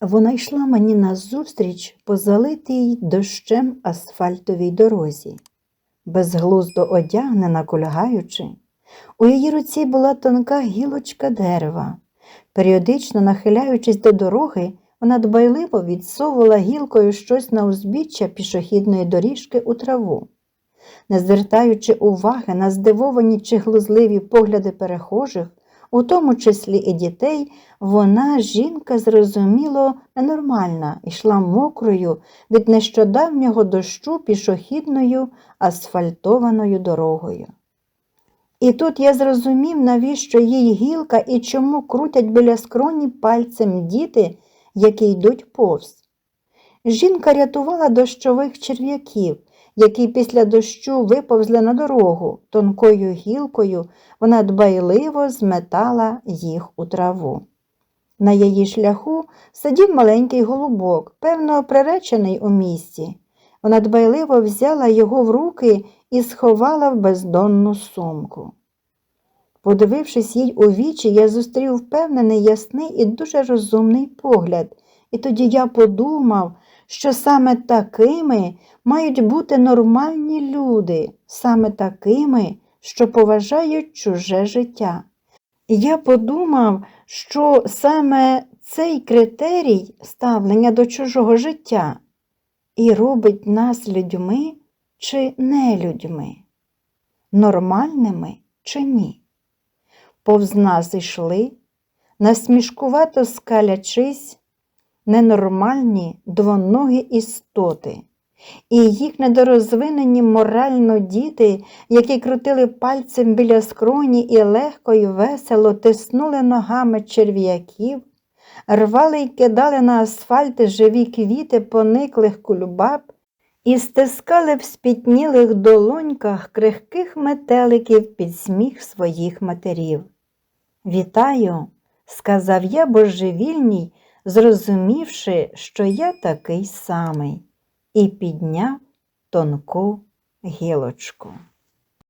Вона йшла мені назустріч по залитій дощем асфальтовій дорозі, безглуздо одягнена, кульгаючи. У її руці була тонка гілочка дерева. Періодично нахиляючись до дороги, вона дбайливо відсовувала гілкою щось на узбіччя пішохідної доріжки у траву. Не звертаючи уваги на здивовані чи глузливі погляди перехожих, у тому числі і дітей, вона, жінка, зрозуміло, ненормальна, йшла мокрою від нещодавнього дощу пішохідною асфальтованою дорогою. І тут я зрозумів, навіщо їй гілка і чому крутять біля скроні пальцем діти, які йдуть повз. Жінка рятувала дощових черв'яків, які після дощу виповзли на дорогу. Тонкою гілкою вона дбайливо зметала їх у траву. На її шляху сидів маленький голубок, певно, приречений у місті. Вона дбайливо взяла його в руки і сховала в бездонну сумку. Подивившись їй у вічі, я зустрів впевнений, ясний і дуже розумний погляд, і тоді я подумав, що саме такими мають бути нормальні люди, саме такими, що поважають чуже життя. Я подумав, що саме цей критерій ставлення до чужого життя і робить нас людьми чи не людьми, нормальними чи ні. Повз нас йшли, насмішкувато скалячись, ненормальні двоногі істоти, і їх недорозвинені морально діти, які крутили пальцем біля скроні і легко й весело тиснули ногами черв'яків, рвали й кидали на асфальти живі квіти пониклих кульбаб і стискали в спітнілих долоньках крихких метеликів під сміх своїх матерів. Вітаю, сказав я божевільній, зрозумівши, що я такий самий, і підняв тонку гілочку.